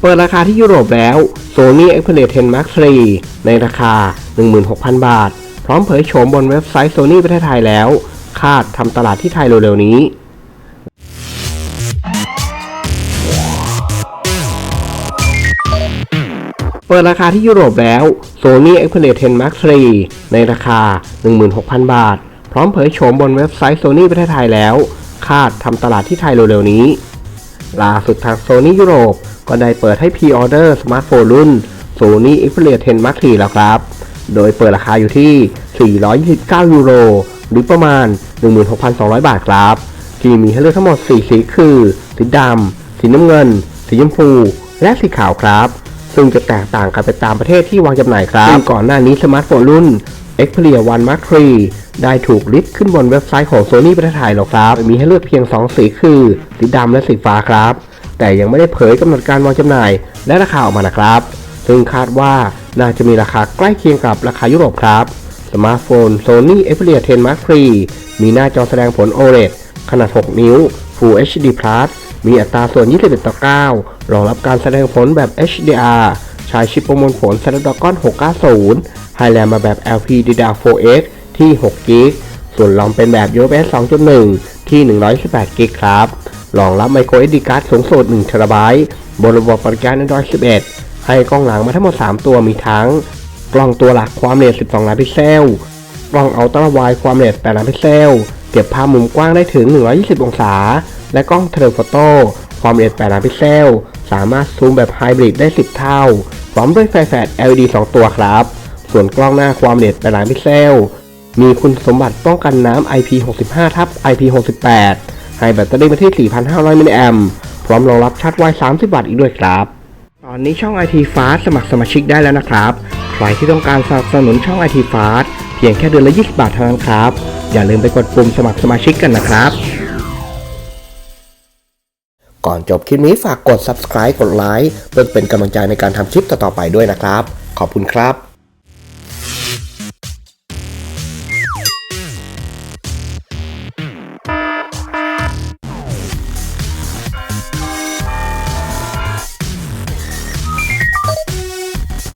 เปิดราคาที่ยุโรปแล้ว Sony Xperia 10 Mark III ในราคา 16,000 บาท พร้อมเผยโฉมบนเว็บไซต์ Sony ประเทศไทยแล้ว คาดทำตลาดที่ไทยเร็วๆนี้เปิดราคาที่ยุโรปแล้ว Sony Xperia 10 Mark III ในราคา 16,000 บาท พร้อมเผยโฉมบนเว็บไซต์ Sony ประเทศไทยแล้ว คาดทำตลาดที่ไทยเร็วๆนี้ ล่าสุดทาง Sony ยุโรป ก็ได้เปิดให้พรีออเดอร์สมาร์ทโฟนรุ่น Sony Xperia 10 Mark III แล้วครับ โดยเปิดราคาอยู่ที่ 429 ยูโร หรือประมาณ 16,200 บาทครับ ที่มีให้เลือกทั้งหมด 4 สีคือ สีดำ สีน้ำเงิน สีชมพู และสีขาวครับ ซึ่งจะแตกต่างกันไปตามประเทศที่วางจำหน่ายครับซึ่งก่อนหน้านี้สมาร์ทโฟนรุ่น Xperia 1 Mark III ได้ถูกลิสต์ขึ้นบนเว็บไซต์ของ Sony ประเทศไทยแล้วครับ มีให้เลือกเพียง 2 สีคือ สีดำและสีฟ้าครับ แต่ยังไม่ได้เผยกำหนดการวางจำหน่าย และราคาออกมานะครับ ซึ่งคาดว่าน่าจะมีราคาใกล้เคียงกับราคายุโรปครับ สมาร์ทโฟน Sony Xperia 10 Mark III มีหน้าจอแสดงผล OLED ขนาด 6 นิ้ว Full HD Plus มีอัตราส่วน 21 ต่อ 9 รองรับการแสดงผลแบบ HDR ใช้ชิปประมวลผล Snapdragon 690ให้แรมมาแบบ LPDDR4X ที่6 g b ส่วนรอมเป็นแบบ UFS 2.1 ที่128 g b ครับ รองรับ micro SD card สูงสุด1 t b บนระบบบริการ Android 11 ให้กล้องหลังมาทั้งหมด 3 ตัวมีทั้ง กล้องตัวหลักความละเอียด12 ล้านพิกเซล กล้องอัลตร้าไวด์ความละเอียด8ล้านพิกเซล เก็บภาพมุมกว้างได้ถึง 120 องศา และกล้องเทเลโฟโต้ความละเอียด8ล้านพิกเซล สามารถซูมแบบไฮบริดได้ 10 เท่า พร้อมด้วยไฟแฟลช LED 2 ตัวครับ ส่วนกล้องหน้าความละเอียด8ล้านพิกเซลมีคุณสมบัติป้องกันน้ำ IP65 ทับ IP68 ให้แบตเตอรี่มาที่ 4,500 มิลลิแอมป์พร้อมรองรับชาร์จไว 30 วัตต์อีกด้วยครับ ตอนนี้ช่อง IT Fast สมัครสมาชิกได้แล้วนะครับ ใครที่ต้องการสนับสนุนช่อง IT Fast เพียงแค่เดือนละ 20 บาทเท่านั้นครับ อย่าลืมไปกดปุ่มสมัครสมาชิกกันนะครับ ก่อนจบคลิปนี้ฝากกด subscribe กดไลค์เพื่อเป็นกำลังใจในการทำคลิปต่อๆไปด้วยนะครับ ขอบคุณครับ